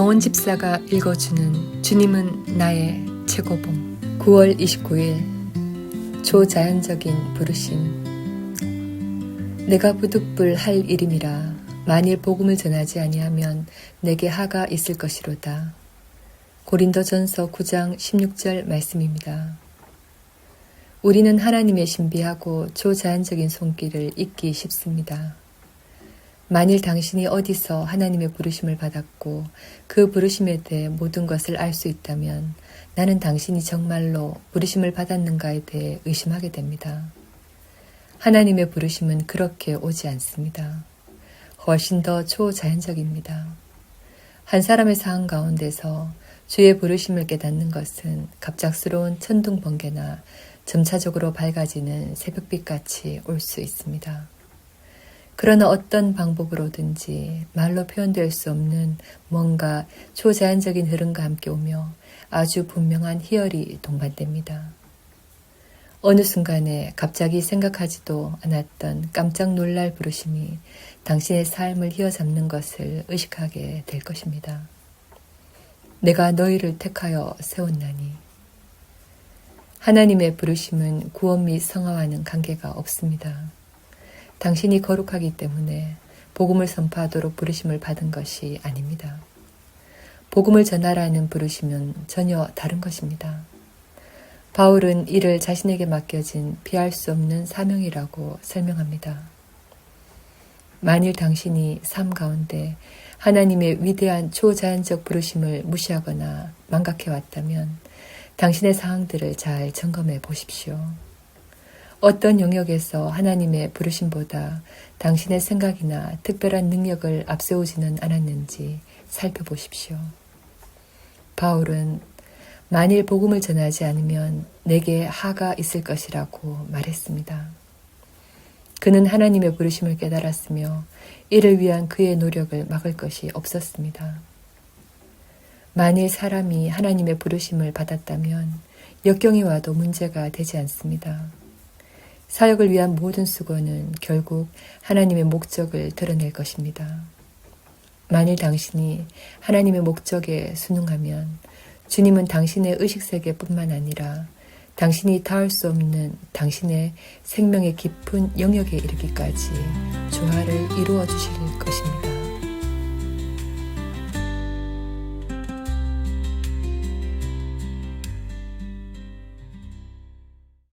정원 집사가 읽어주는 주님은 나의 최고봉 9월 29일 초자연적인 부르심 내가 부득불 할 일임이라 만일 복음을 전하지 아니하면 내게 하가 있을 것이로다. 고린도전서 9장 16절 말씀입니다. 우리는 하나님의 신비하고 초자연적인 손길을 잊기 쉽습니다. 만일 당신이 어디서 하나님의 부르심을 받았고 그 부르심에 대해 모든 것을 알 수 있다면 나는 당신이 정말로 부르심을 받았는가에 대해 의심하게 됩니다. 하나님의 부르심은 그렇게 오지 않습니다. 훨씬 더 초자연적입니다. 한 사람의 상황 가운데서 주의 부르심을 깨닫는 것은 갑작스러운 천둥 번개나 점차적으로 밝아지는 새벽빛 같이 올 수 있습니다. 그러나 어떤 방법으로든지 말로 표현될 수 없는 뭔가 초자연적인 흐름과 함께 오며 아주 분명한 희열이 동반됩니다. 어느 순간에 갑자기 생각하지도 않았던 깜짝 놀랄 부르심이 당신의 삶을 휘어잡는 것을 의식하게 될 것입니다. 내가 너희를 택하여 세웠나니. 하나님의 부르심은 구원 및 성화와는 관계가 없습니다. 당신이 거룩하기 때문에 복음을 선포하도록 부르심을 받은 것이 아닙니다. 복음을 전하라는 부르심은 전혀 다른 것입니다. 바울은 이를 자신에게 맡겨진 피할 수 없는 사명이라고 설명합니다. 만일 당신이 삶 가운데 하나님의 위대한 초자연적 부르심을 무시하거나 망각해 왔다면 당신의 상황들을 잘 점검해 보십시오. 어떤 영역에서 하나님의 부르심보다 당신의 생각이나 특별한 능력을 앞세우지는 않았는지 살펴보십시오. 바울은 만일 복음을 전하지 않으면 내게 하가 있을 것이라고 말했습니다. 그는 하나님의 부르심을 깨달았으며 이를 위한 그의 노력을 막을 것이 없었습니다. 만일 사람이 하나님의 부르심을 받았다면 역경이 와도 문제가 되지 않습니다. 사역을 위한 모든 수고는 결국 하나님의 목적을 드러낼 것입니다. 만일 당신이 하나님의 목적에 순응하면 주님은 당신의 의식 세계뿐만 아니라 당신이 닿을 수 없는 당신의 생명의 깊은 영역에 이르기까지 조화를 이루어 주실 것입니다.